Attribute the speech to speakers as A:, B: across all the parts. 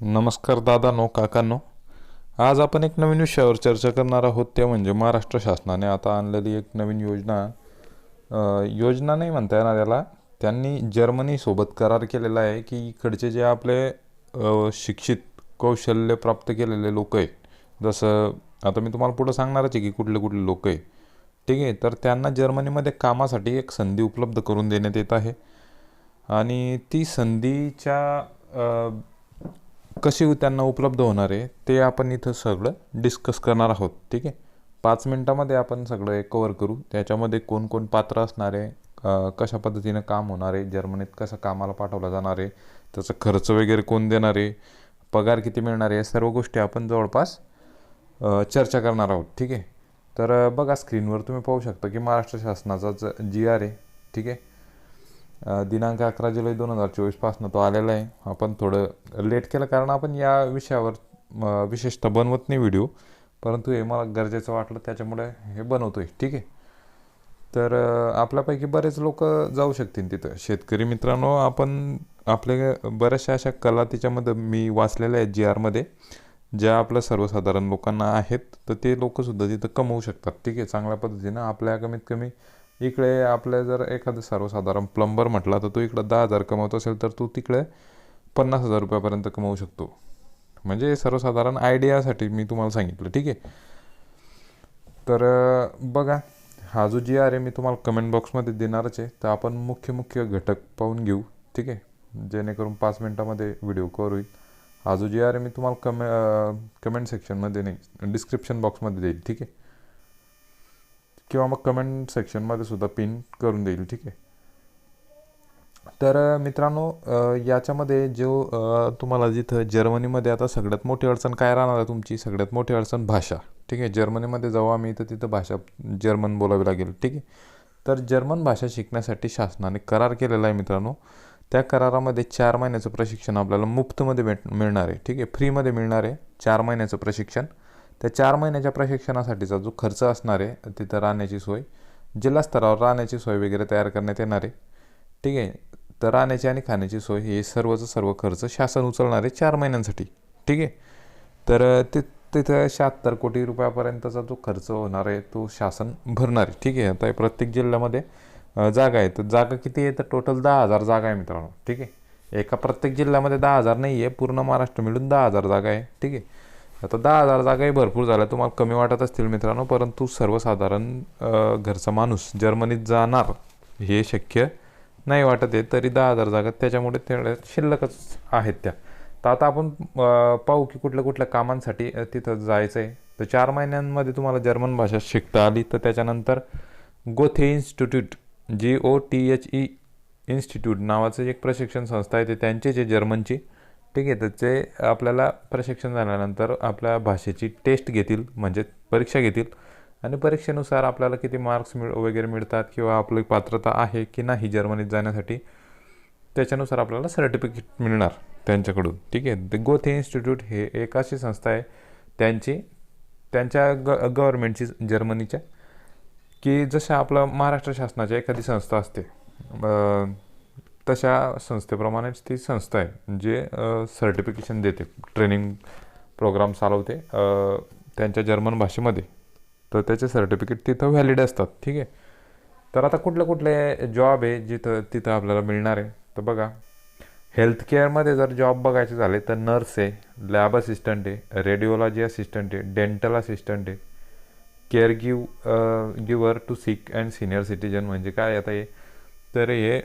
A: नमस्कार दादा नो काकांनो. आज आपण एक नवीन विषयावर चर्चा करणार आहोत. ते म्हणजे महाराष्ट्र शासनाने आता आणलेली एक नवीन योजना. योजना नाही म्हणता येणार याला. त्यांनी जर्मनीसोबत करार केलेला आहे की इकडचे जे आपले शिक्षित कौशल्य प्राप्त केलेले लोक आहेत. जसं आता मी तुम्हाला पुढं सांगणारच आहे की कुठले कुठले लोक आहे ठीक आहे? तर त्यांना जर्मनीमध्ये कामासाठी एक संधी उपलब्ध करून देण्यात येत आहे. आणि ती संधीच्या कशी त्यांना उपलब्ध होणार आहे ते आपण इथं सगळं डिस्कस करणार आहोत ठीक आहे? पाच मिनटामध्ये आपण सगळं एक कवर करू. त्याच्यामध्ये कोण कोण पात्र असणार आहे कशा पद्धतीनं काम होणार आहे जर्मनीत कसं कामाला पाठवलं जाणार आहे त्याचा खर्च वगैरे कोण देणार आहे पगार किती मिळणार आहे या सर्व गोष्टी आपण जवळपास चर्चा करणार आहोत ठीक आहे? तर बघा स्क्रीनवर तुम्ही पाहू शकता की महाराष्ट्र शासनाचा जी आर आहे ठीक आहे? दिनांक अकरा जुलै दोन हजार चोवीसपासून तो आलेला आहे. आपण थोडं लेट केलं कारण आपण या विषयावर विशेषतः बनवत नाही व्हिडिओ. परंतु हे मला गरजेचं वाटलं त्याच्यामुळे हे बनवतो आहे ठीक आहे? तर आपल्यापैकी बरेच लोक जाऊ शकतील तिथं. शेतकरी मित्रांनो आपण आपल्या बऱ्याचशा अशा कला त्याच्यामध्ये मी वाचलेल्या आहेत जी आरमध्ये ज्या आपल्या सर्वसाधारण लोकांना आहेत. तर ते लोकसुद्धा तिथं कमवू शकतात. ठीक आहे? चांगल्या पद्धतीनं आपल्या कमीत कमी इकडे आपल्या जर एखादं सर्वसाधारण प्लंबर म्हटला तर तो इकडं दहा हजार कमवत असेल तर तो तिकडे पन्नास हजार रुपयापर्यंत कमवू शकतो. म्हणजे सर्वसाधारण आयडियासाठी मी तुम्हाला सांगितलं ठीक आहे? तर बघा हा जो जी आर आहे मी तुम्हाला कमेंट बॉक्समध्ये देणारच आहे तर आपण मुख्य मुख्य घटक पाहून घेऊ ठीक आहे? जेणेकरून पाच मिनटामध्ये व्हिडिओ कवर होईल. हा जो जी आर आहे मी तुम्हाला कमे कमेंट सेक्शनमध्ये नाही डिस्क्रिप्शन बॉक्समध्ये देईल ठीक आहे? किंवा मग कमेंट सेक्शनमध्ये सुद्धा पिन करून देईल ठीक आहे? तर मित्रांनो याच्यामध्ये जो तुम्हाला जिथं जर्मनीमध्ये आता सगळ्यात मोठी अडचण काय राहणार आहे तुमची? सगळ्यात मोठी अडचण भाषा ठीक आहे? जर्मनीमध्ये जाऊ आम्ही तर तिथं भाषा जर्मन बोलावी लागेल ठीक आहे? तर जर्मन भाषा शिकण्यासाठी शासनाने करार केलेला आहे मित्रांनो. त्या करारामध्ये चार महिन्याचं प्रशिक्षण आपल्याला मुफ्तमध्ये भेट मिळणार आहे ठीक आहे? फ्रीमध्ये मिळणार आहे चार महिन्याचं प्रशिक्षण. त्या चार महिन्याच्या प्रशिक्षणासाठीचा जो खर्च असणार आहे तिथं राहण्याची सोय. जिल्हा स्तरावर राहण्याची सोय वगैरे तयार करण्यात येणार आहे. ठीक आहे? तर राहण्याची आणि खाण्याची सोय हे सर्वचं सर्व खर्च शासन उचलणार आहे चार महिन्यांसाठी. ठीक आहे? तर ते तिथं शहात्तर कोटी रुपयापर्यंतचा जो खर्च होणार आहे तो शासन भरणार आहे. ठीक आहे? आता प्रत्येक जिल्ह्यामध्ये जागा आहे तर जागा किती आहे? तर टोटल दहा हजार जागा आहे मित्रांनो. ठीक आहे? एका प्रत्येक जिल्ह्यामध्ये दहा हजार नाही आहे पूर्ण महाराष्ट्र मिळून दहा हजार जागा आहे. ठीक आहे? आता दहा हजार जागाही भरपूर झाल्या. तुम्हाला कमी वाटत असतील मित्रांनो परंतु सर्वसाधारण घरचा माणूस जर्मनीत जाणार हे शक्य नाही वाटत आहे. तरी दहा हजार जागा त्याच्यामुळे तेवढ्या शिल्लकच आहेत त्या. तर आता आपण पाहू की कुठल्या कुठल्या कामांसाठी तिथं जायचं आहे तर चार महिन्यांमध्ये तुम्हाला जर्मन भाषा शिकता आली. तर त्याच्यानंतर Goethe Institute G O T H E Institute नावाचं एक प्रशिक्षण संस्था आहे. ते त्यांचे जे जर्मनची. ठीक आहे तर जे आपल्याला प्रशिक्षण झाल्यानंतर आपल्या भाषेची टेस्ट घेतील म्हणजे परीक्षा घेतील आणि परीक्षेनुसार आपल्याला किती मार्क्स मिळ वगैरे मिळतात किंवा आपली पात्रता आहे की नाही जर्मनीत जाण्यासाठी त्याच्यानुसार आपल्याला सर्टिफिकेट मिळणार त्यांच्याकडून. ठीक आहे द गोथे इन्स्टिट्यूट हे एक अशी संस्था आहे त्यांची त्यांच्या ग गव्हर्मेंटची जर्मनीच्या की जशा आपलं महाराष्ट्र शासनाची एखादी संस्था असते तशा संस्थेप्रमाणेच ती संस्था आहे जे सर्टिफिकेशन देते ट्रेनिंग प्रोग्राम चालवते त्यांच्या जर्मन भाषेमध्ये. तर त्याचे सर्टिफिकेट तिथं व्हॅलिड असतात ठीक आहे? तर आता कुठले कुठले जॉब आहे जिथं तिथं आपल्याला मिळणार आहे? तर बघा हेल्थकेअरमध्ये जर जॉब बघायचे झाले तर नर्स आहे लॅब असिस्टंट आहे रेडिओलॉजी असिस्टंट आहे डेंटल असिस्टंट आहे care give giver to sick and senior citizen म्हणजे काय आता हे? तर हे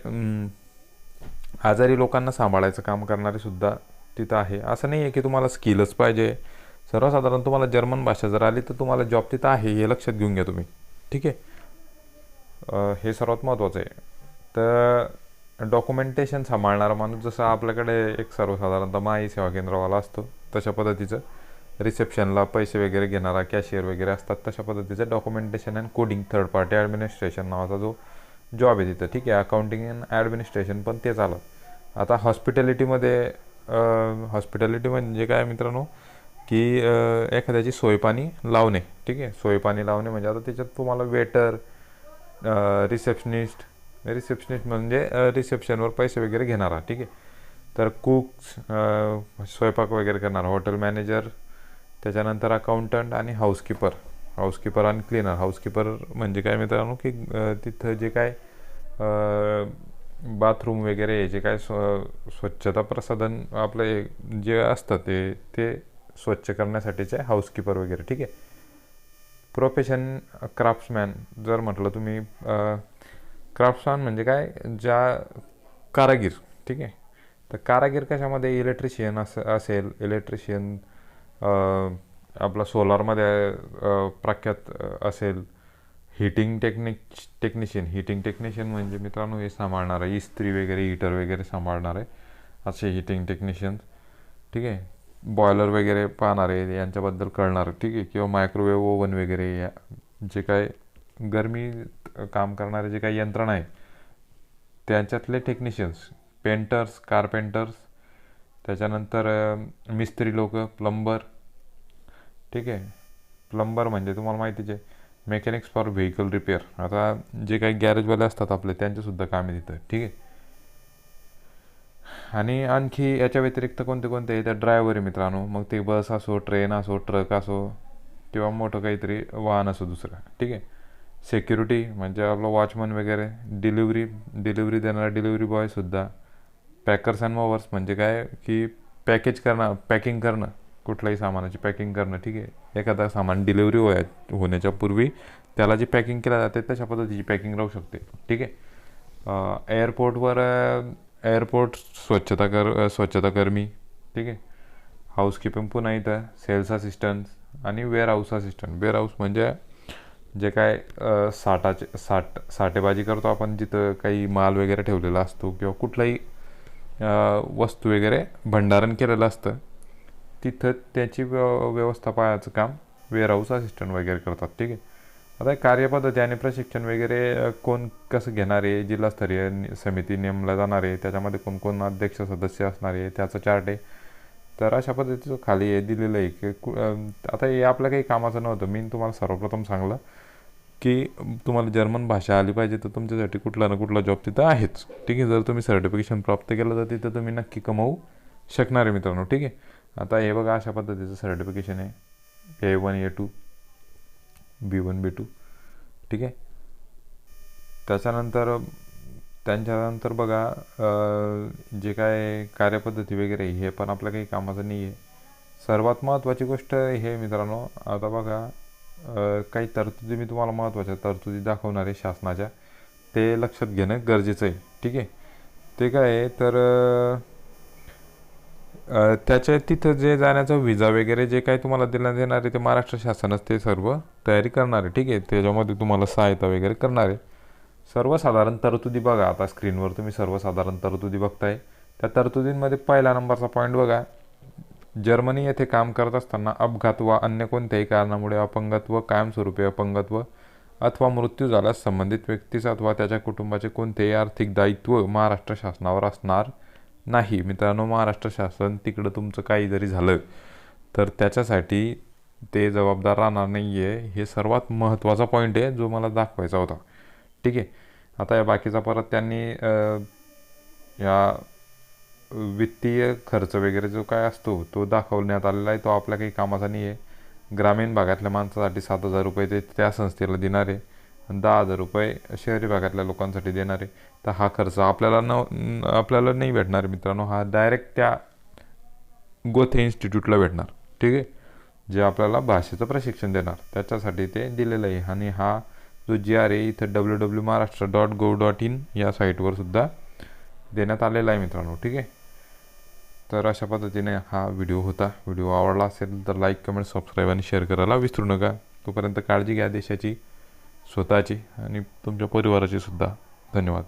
A: आजारी लोकांना सांभाळायचं काम करणारे सुद्धा तिथं आहे. असं नाही आहे की तुम्हाला स्किलच पाहिजे. सर्वसाधारण तुम्हाला जर्मन भाषा जर आली तर तुम्हाला जॉब तिथं आहे हे लक्षात घेऊन घ्या तुम्ही. ठीक आहे? हे सर्वात महत्त्वाचं आहे. तर डॉक्युमेंटेशन सांभाळणारा माणूस जसं आपल्याकडे एक सर्वसाधारणतः माई सेवा केंद्रवाला असतो तशा पद्धतीचं. रिसेप्शनला पैसे वगैरे घेणारा कॅशियर वगैरे असतात तशा पद्धतीचं documentation and coding third party administration नावाचा जो जॉब आहे तिथं. ठीक आहे? अकाउंटिंग अँड ॲडमिनिस्ट्रेशन पण तेच आलं. आता हॉस्पिटॅलिटीमध्ये हॉस्पिटॅलिटी म्हणजे काय मित्रांनो? की एखाद्याची सोयपाणी लावणे ठीक आहे? सोयपाणी लावणे म्हणजे आता त्याच्यात तुम्हाला वेटर रिसेप्शनिस्ट रिसेप्शनिस्ट म्हणजे रिसेप्शनवर पैसे वगैरे घेणारा ठीक आहे? तर कुक्स स्वयंपाक वगैरे करणार हॉटेल मॅनेजर त्याच्यानंतर अकाउंटंट आणि हाऊसकीपर हाऊसकीपर आणि क्लिनर हाऊसकीपर म्हणजे काय मित्रांनो? की तिथं जे काय बाथरूम वगैरे याचे काय स्व स्वच्छता प्रसाधन आपले जे असतं ते ते स्वच्छ करण्यासाठीचे हाऊसकीपर वगैरे ठीक आहे? प्रोफेशन क्राफ्ट्समॅन जर म्हटलं तुम्ही क्राफ्ट्समॅन म्हणजे काय? ज्या कारागीर ठीक आहे? तर कारागीर कशामध्ये? इलेक्ट्रिशियन असं असेल इलेक्ट्रिशियन आपला सोलारमध्ये प्रख्यात असेल heating technique technician. Heating technician म्हणजे मित्रांनो हे सांभाळणार आहे. इस्त्री वगैरे हीटर वगैरे सांभाळणार आहे असे हिटिंग टेक्निशियन ठीक आहे? बॉयलर वगैरे पाहणारे यांच्याबद्दल कळणार ठीक आहे? किंवा मायक्रोवेव्ह ओव्हन वगैरे या जे काय गरमी काम करणारे जे काही यंत्रणा आहे त्यांच्यातले टेक्निशियन्स पेंटर्स कारपेंटर्स त्याच्यानंतर मिस्त्री लोक प्लंबर ठीक आहे? प्लंबर म्हणजे तुम्हाला माहितीच आहे. Mechanics for vehicle repair. आता जे काही गॅरेजवाले असतात आपले त्यांचेसुद्धा काम आहे तिथं ठीक आहे? आणि आणखी याच्या व्यतिरिक्त कोणते कोणते आहे? त्या ड्रायव्हर आहे मित्रांनो. मग ते बस असो ट्रेन असो ट्रक असो किंवा मोठं काहीतरी वाहन असो दुसरं ठीक आहे? सेक्युरिटी म्हणजे आपलं वॉचमन वगैरे डिलिव्हरी डिलिव्हरी देणारा डिलिव्हरी बॉयसुद्धा पॅकर्स अँड मोवर्स म्हणजे काय? की पॅकेज करणं पॅकिंग करणं कुठल्याही सामानाची पॅकिंग करणं ठीक आहे? एखादा सामान डिलिव्हरी होया होण्याच्या पूर्वी त्याला जी पॅकिंग केल्या जाते तशा पद्धतीची पॅकिंग राहू शकते. ठीक आहे? एअरपोर्टवर एअरपोर्ट स्वच्छता कर स्वच्छताकर्मी ठीक आहे? हाऊसकीपिंग पुन्हा इथं. सेल्स असिस्टंट आणि warehouse assistant warehouse म्हणजे जे काय साठाचे साठ साठेबाजी करतो आपण जिथं काही माल वगैरे ठेवलेला असतो किंवा कुठलाही वस्तू वगैरे भंडारण केलेलं असतं. तिथं त्याची व्यव व्यवस्था पाहायचं काम वेअरहाऊस असिस्टंट वगैरे करतात ठीक आहे. आता हे कार्यपद्धती आणि प्रशिक्षण वगैरे कोण कसं घेणार आहे? जिल्हास्तरीय समिती नेमला जाणार आहे त्याच्यामध्ये कोण कोण अध्यक्ष सदस्य असणार आहे त्याचं चार्ट आहे. तर अशा पद्धतीचं खाली हे दिलेलं आहे की कु- आता हे आपल्या काही कामाचं नव्हतं. मी तुम्हाला सर्वप्रथम सांगलं की तुम्हाला जर्मन भाषा आली पाहिजे तर तुमच्यासाठी कुठला ना कुठला जॉब तिथं आहेच. ठीक आहे जर तुम्ही सर्टिफिकेशन प्राप्त केलं तर तिथं तुम्ही नक्की कमवू शकणार आहे मित्रांनो ठीक आहे. आता हे बघा अशा पद्धतीचं सर्टिफिकेशन आहे. A one A two B one B two ठीक आहे? त्याच्यानंतर त्यांच्यानंतर बघा जे काय कार्यपद्धती वगैरे हे पण आपल्या काही कामाचं नाही आहे सर्वात महत्त्वाची गोष्ट हे मित्रांनो आता बघा काही तरतुदी मी तुम्हाला महत्त्वाच्या तरतुदी दाखवणार आहे शासनाच्या. ते लक्षात घेणं गरजेचं आहे. ठीक आहे? ते काय आहे तर त्याच्या तिथं जे जाण्याचा विजा वगैरे जे काही तुम्हाला देण्यात येणार आहे ते महाराष्ट्र शासनच ते सर्व तयारी करणार आहे ठीक आहे? त्याच्यामध्ये तुम्हाला सहायता वगैरे करणार आहे. सर्वसाधारण तरतुदी बघा. आता स्क्रीनवर तुम्ही सर्वसाधारण तरतुदी बघताय. त्या तरतुदींमध्ये पहिला नंबरचा पॉईंट बघा. जर्मनी येथे काम करत असताना अपघात वा अन्य कोणत्याही कारणामुळे अपंगत्व कायमस्वरूपी अपंगत्व अथवा मृत्यू झाल्यास संबंधित व्यक्तीस अथवा त्याच्या कुटुंबाचे कोणतेही आर्थिक दायित्व महाराष्ट्र शासनावर असणार नाही मित्रांनो महाराष्ट्र शासन तिकडं तुमचं काही जरी झालं. तर त्याच्यासाठी ते जबाबदार राहणार नाही आहे हे सर्वात महत्त्वाचा पॉईंट आहे जो मला दाखवायचा होता. ठीक आहे? आता या बाकीचा परत त्यांनी या वित्तीय खर्च वगैरे जो काय असतो तो दाखवण्यात आलेला आहे. तो आपल्या काही कामाचा नाही आहे ग्रामीण भागातल्या माणसासाठी सात हजार रुपये ते त्या संस्थेला देणार आहे. दहा हजार रुपये शहरी भागातल्या लोकांसाठी देणार आहे. तर हा खर्च आपल्याला न आपल्याला नाही भेटणार मित्रांनो. हा डायरेक्ट त्या गोथे इन्स्टिट्यूटला भेटणार. ठीक आहे? जे आपल्याला भाषेचं प्रशिक्षण देणार. त्याच्यासाठी ते दिलेलं आहे. आणि हा जो जी आर ए इथं W W Maharashtra dot gov dot in या साईटवर सुद्धा देण्यात आलेला आहे मित्रांनो. ठीक आहे? तर अशा पद्धतीने हा व्हिडिओ होता. व्हिडिओ आवडला असेल तर लाईक कमेंट सबस्क्राईब आणि शेअर करायला विसरू नका. तोपर्यंत काळजी घ्या देशाची. स्वतःची आणि तुमच्या परिवाराची सुद्धा धन्यवाद.